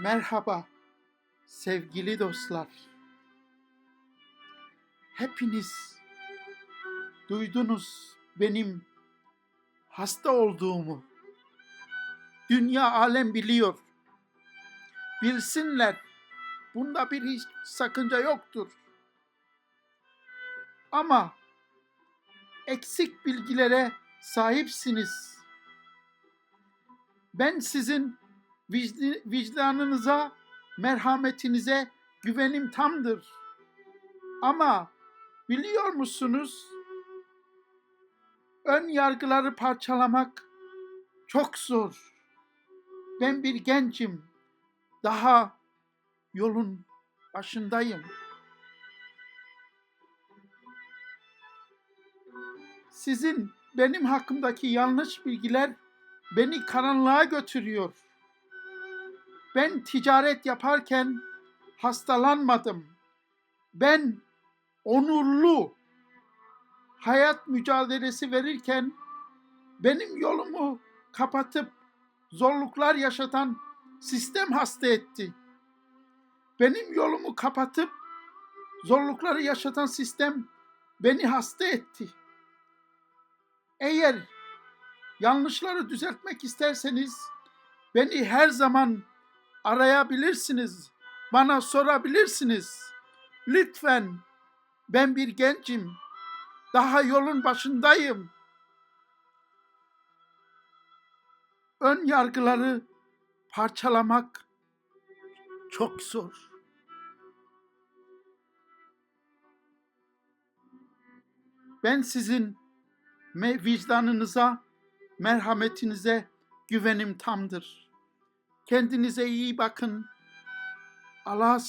Merhaba sevgili dostlar. Hepiniz duydunuz benim hasta olduğumu. Dünya alem biliyor. Bilsinler. Bunda bir hiç sakınca yoktur. Ama eksik bilgilere sahipsiniz. Ben sizin vicdanınıza, merhametinize güvenim tamdır. Ama biliyor musunuz? Ön yargıları parçalamak çok zor. Ben bir gencim. Daha yolun başındayım. Sizin benim hakkımdaki yanlış bilgiler beni karanlığa götürüyor. Ben ticaret yaparken hastalanmadım. Ben onurlu hayat mücadelesi verirken benim yolumu kapatıp zorluklar yaşatan sistem hasta etti. Benim yolumu kapatıp zorlukları yaşatan sistem beni hasta etti. Eğer yanlışları düzeltmek isterseniz beni her zaman arayabilirsiniz. Bana sorabilirsiniz. Lütfen ben bir gencim. Daha yolun başındayım. Ön yargıları parçalamak çok zor. Ben sizin vicdanınıza, merhametinize güvenim tamdır. Kendinize iyi bakın. Allah'a